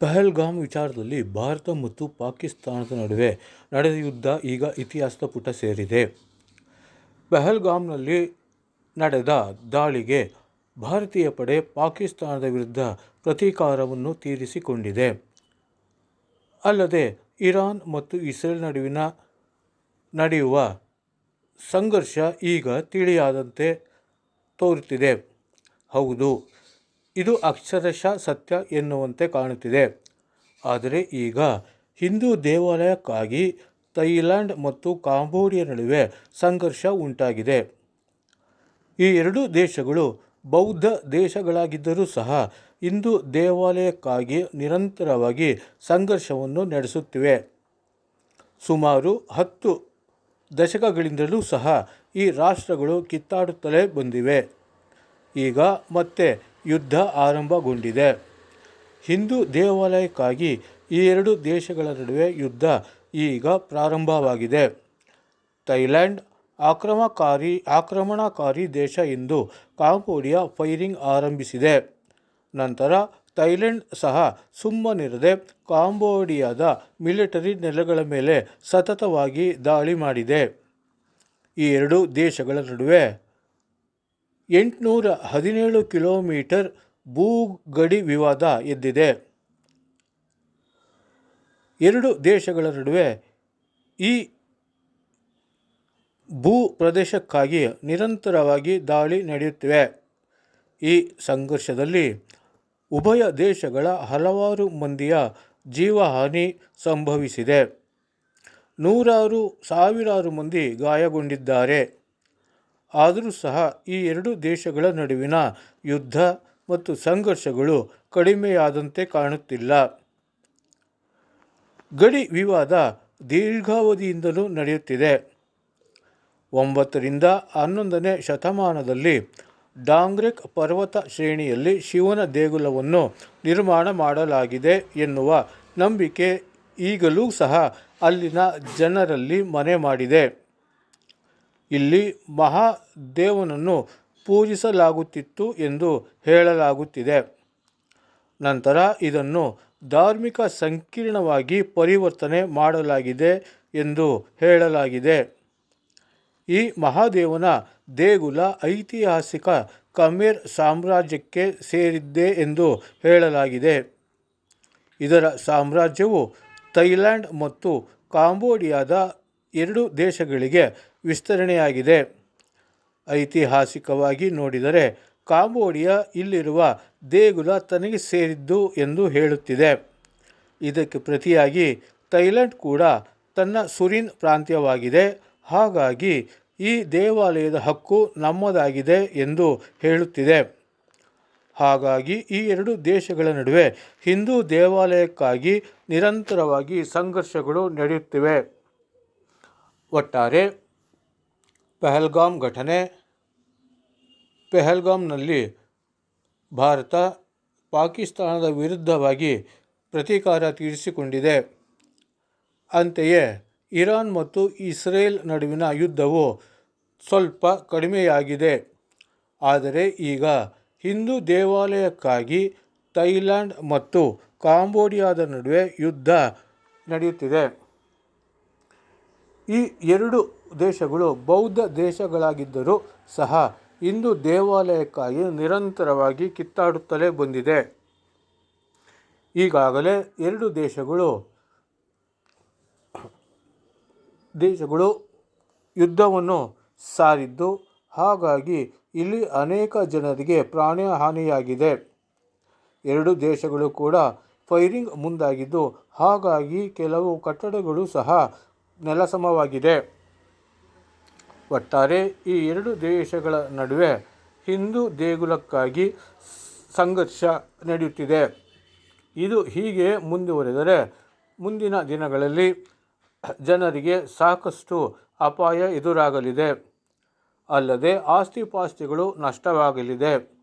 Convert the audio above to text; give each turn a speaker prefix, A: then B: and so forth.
A: ಪಹಲ್ಗಾಮ್ ವಿಚಾರದಲ್ಲಿ ಭಾರತ ಮತ್ತು ಪಾಕಿಸ್ತಾನದ ನಡುವೆ ನಡೆದ ಯುದ್ಧ ಈಗ ಇತಿಹಾಸದ ಪುಟ ಸೇರಿದೆ. ಪಹಲ್ಗಾಮ್ನಲ್ಲಿ ನಡೆದ ದಾಳಿಗೆ ಭಾರತೀಯ ಪಡೆ ಪಾಕಿಸ್ತಾನದ ವಿರುದ್ಧ ಪ್ರತೀಕಾರವನ್ನು ತೀರಿಸಿಕೊಂಡಿದೆ. ಅಲ್ಲದೆ ಇರಾನ್ ಮತ್ತು ಇಸ್ರೇಲ್ ನಡುವಿನ ನಡೆಯುವ ಸಂಘರ್ಷ ಈಗ ತಿಳಿಯಾದಂತೆ ತೋರುತ್ತಿದೆ. ಹೌದು ಇದು ಅಕ್ಷರಶಃ ಸತ್ಯ ಎನ್ನುವಂತೆ ಕಾಣುತ್ತಿದೆ. ಆದರೆ ಈಗ ಹಿಂದೂ ದೇವಾಲಯಕ್ಕಾಗಿ ಥೈಲ್ಯಾಂಡ್ ಮತ್ತು ಕಾಂಬೋಡಿಯಾ ನಡುವೆ ಸಂಘರ್ಷ ಉಂಟಾಗಿದೆ. ಈ ಎರಡೂ ದೇಶಗಳು ಬೌದ್ಧ ದೇಶಗಳಾಗಿದ್ದರೂ ಸಹ ಹಿಂದೂ ದೇವಾಲಯಕ್ಕಾಗಿ ನಿರಂತರವಾಗಿ ಸಂಘರ್ಷವನ್ನು ನಡೆಸುತ್ತಿವೆ. ಸುಮಾರು ಹತ್ತು ದಶಕಗಳಿಂದಲೂ ಸಹ ಈ ರಾಷ್ಟ್ರಗಳು ಕಿತ್ತಾಡುತ್ತಲೇ ಬಂದಿವೆ. ಈಗ ಮತ್ತೆ ಯುದ್ಧ ಆರಂಭಗೊಂಡಿದೆ. ಹಿಂದೂ ದೇವಾಲಯಕ್ಕಾಗಿ ಈ ಎರಡು ದೇಶಗಳ ನಡುವೆ ಯುದ್ಧ ಈಗ ಪ್ರಾರಂಭವಾಗಿದೆ. ಥೈಲ್ಯಾಂಡ್ ಆಕ್ರಮಕಾರಿ, ಆಕ್ರಮಣಕಾರಿ ದೇಶ ಎಂದು ಕಾಂಬೋಡಿಯಾ ಫೈರಿಂಗ್ ಆರಂಭಿಸಿದೆ. ನಂತರ ಥೈಲ್ಯಾಂಡ್ ಸಹ ಸುಮ್ಮನಿರದೆ ಕಾಂಬೋಡಿಯಾದ ಮಿಲಿಟರಿ ನೆಲೆಗಳ ಮೇಲೆ ಸತತವಾಗಿ ದಾಳಿ ಮಾಡಿದೆ. ಈ ಎರಡು ದೇಶಗಳ ನಡುವೆ ಎಂಟ್ನೂರ ಹದಿನೇಳು ಕಿಲೋಮೀಟರ್ ಭೂಗಡಿ ವಿವಾದ ಎದ್ದಿದೆ. ಎರಡು ದೇಶಗಳ ನಡುವೆ ಈ ಭೂಪ್ರದೇಶಕ್ಕಾಗಿ ನಿರಂತರವಾಗಿ ದಾಳಿ ನಡೆಯುತ್ತಿವೆ. ಈ ಸಂಘರ್ಷದಲ್ಲಿ ಉಭಯ ದೇಶಗಳ ಹಲವಾರು ಮಂದಿಯ ಜೀವಹಾನಿ ಸಂಭವಿಸಿದೆ. ನೂರಾರು, ಸಾವಿರಾರು ಮಂದಿ ಗಾಯಗೊಂಡಿದ್ದಾರೆ. ಆದರೂ ಸಹ ಈ ಎರಡು ದೇಶಗಳ ನಡುವಿನ ಯುದ್ಧ ಮತ್ತು ಸಂಘರ್ಷಗಳು ಕಡಿಮೆಯಾದಂತೆ ಕಾಣುತ್ತಿಲ್ಲ. ಗಡಿ ವಿವಾದ ದೀರ್ಘಾವಧಿಯಿಂದಲೂ ನಡೆಯುತ್ತಿದೆ. ಒಂಬತ್ತರಿಂದ ಹನ್ನೊಂದನೇ ಶತಮಾನದಲ್ಲಿ ಡಾಂಗ್ರೆಕ್ ಪರ್ವತ ಶ್ರೇಣಿಯಲ್ಲಿ ಶಿವನ ದೇಗುಲವನ್ನು ನಿರ್ಮಾಣ ಮಾಡಲಾಗಿದೆ ಎನ್ನುವ ನಂಬಿಕೆ ಈಗಲೂ ಸಹ ಅಲ್ಲಿನ ಜನರಲ್ಲಿ ಮನೆ ಮಾಡಿದೆ. ಇಲ್ಲಿ ಮಹಾದೇವನನ್ನು ಪೂಜಿಸಲಾಗುತ್ತಿತ್ತು ಎಂದು ಹೇಳಲಾಗುತ್ತಿದೆ. ನಂತರ ಇದನ್ನು ಧಾರ್ಮಿಕ ಸಂಕೀರ್ಣವಾಗಿ ಪರಿವರ್ತನೆ ಮಾಡಲಾಗಿದೆ ಎಂದು ಹೇಳಲಾಗಿದೆ. ಈ ಮಹಾದೇವನ ದೇಗುಲ ಐತಿಹಾಸಿಕ ಕಮೇರ್ ಸಾಮ್ರಾಜ್ಯಕ್ಕೆ ಸೇರಿದ್ದೆ ಎಂದು ಹೇಳಲಾಗಿದೆ. ಇದರ ಸಾಮ್ರಾಜ್ಯವು ಥೈಲ್ಯಾಂಡ್ ಮತ್ತು ಕಾಂಬೋಡಿಯಾದ ಎರಡು ದೇಶಗಳಿಗೆ ವಿಸ್ತರಣೆಯಾಗಿದೆ. ಐತಿಹಾಸಿಕವಾಗಿ ನೋಡಿದರೆ ಕಾಂಬೋಡಿಯಾ ಇಲ್ಲಿರುವ ದೇಗುಲ ತನಗೆ ಸೇರಿದ್ದು ಎಂದು ಹೇಳುತ್ತಿದೆ. ಇದಕ್ಕೆ ಪ್ರತಿಯಾಗಿ ಥೈಲ್ಯಾಂಡ್ ಕೂಡ ತನ್ನ ಸುರಿನ್ ಪ್ರಾಂತ್ಯವಾಗಿದೆ. ಹಾಗಾಗಿ ಈ ದೇವಾಲಯದ ಹಕ್ಕು ನಮ್ಮದಾಗಿದೆ ಎಂದು ಹೇಳುತ್ತಿದೆ. ಹಾಗಾಗಿ ಈ ಎರಡು ದೇಶಗಳ ನಡುವೆ ಹಿಂದೂ ದೇವಾಲಯಕ್ಕಾಗಿ ನಿರಂತರವಾಗಿ ಸಂಘರ್ಷಗಳು ನಡೆಯುತ್ತಿವೆ. ಒಟ್ಟಾರೆ ಪೆಹಲ್ಗಾಮ್ ಘಟನೆ, ಪೆಹಲ್ಗಾಮ್ನಲ್ಲಿ ಭಾರತ ಪಾಕಿಸ್ತಾನದ ವಿರುದ್ಧವಾಗಿ ಪ್ರತೀಕಾರ ತೀರಿಸಿಕೊಂಡಿದೆ. ಅಂತೆಯೇ ಇರಾನ್ ಮತ್ತು ಇಸ್ರೇಲ್ ನಡುವಿನ ಯುದ್ಧವು ಸ್ವಲ್ಪ ಕಡಿಮೆಯಾಗಿದೆ. ಆದರೆ ಈಗ ಹಿಂದೂ ದೇವಾಲಯಕ್ಕಾಗಿ ಥೈಲ್ಯಾಂಡ್ ಮತ್ತು ಕಾಂಬೋಡಿಯಾದ ನಡುವೆ ಯುದ್ಧ ನಡೆಯುತ್ತಿದೆ. ಈ ಎರಡು ದೇಶಗಳು ಬೌದ್ಧ ದೇಶಗಳಾಗಿದ್ದರೂ ಸಹ ಇಂದು ದೇವಾಲಯಕ್ಕಾಗಿ ನಿರಂತರವಾಗಿ ಕಿತ್ತಾಡುತ್ತಲೇ ಬಂದಿದೆ. ಈಗಾಗಲೇ ಎರಡು ದೇಶಗಳು ದೇಶಗಳು ಯುದ್ಧವನ್ನು ಸಾರಿದ್ದು, ಹಾಗಾಗಿ ಇಲ್ಲಿ ಅನೇಕ ಜನರಿಗೆ ಪ್ರಾಣಹಾನಿಯಾಗಿದೆ. ಎರಡು ದೇಶಗಳು ಕೂಡ ಫೈರಿಂಗ್ ಮುಂದಾಗಿದ್ದು, ಹಾಗಾಗಿ ಕೆಲವು ಕಟ್ಟಡಗಳು ಸಹ ನೆಲಸಮವಾಗಿದೆ. ಒಟ್ಟಾರೆ ಈ ಎರಡು ದೇಶಗಳ ನಡುವೆ ಹಿಂದೂ ದೇಗುಲಕ್ಕಾಗಿ ಸಂಘರ್ಷ ನಡೆಯುತ್ತಿದೆ. ಇದು ಹೀಗೆ ಮುಂದುವರೆದರೆ ಮುಂದಿನ ದಿನಗಳಲ್ಲಿ ಜನರಿಗೆ ಸಾಕಷ್ಟು ಅಪಾಯ ಎದುರಾಗಲಿದೆ. ಅಲ್ಲದೆ ಆಸ್ತಿಪಾಸ್ತಿಗಳು ನಷ್ಟವಾಗಲಿದೆ.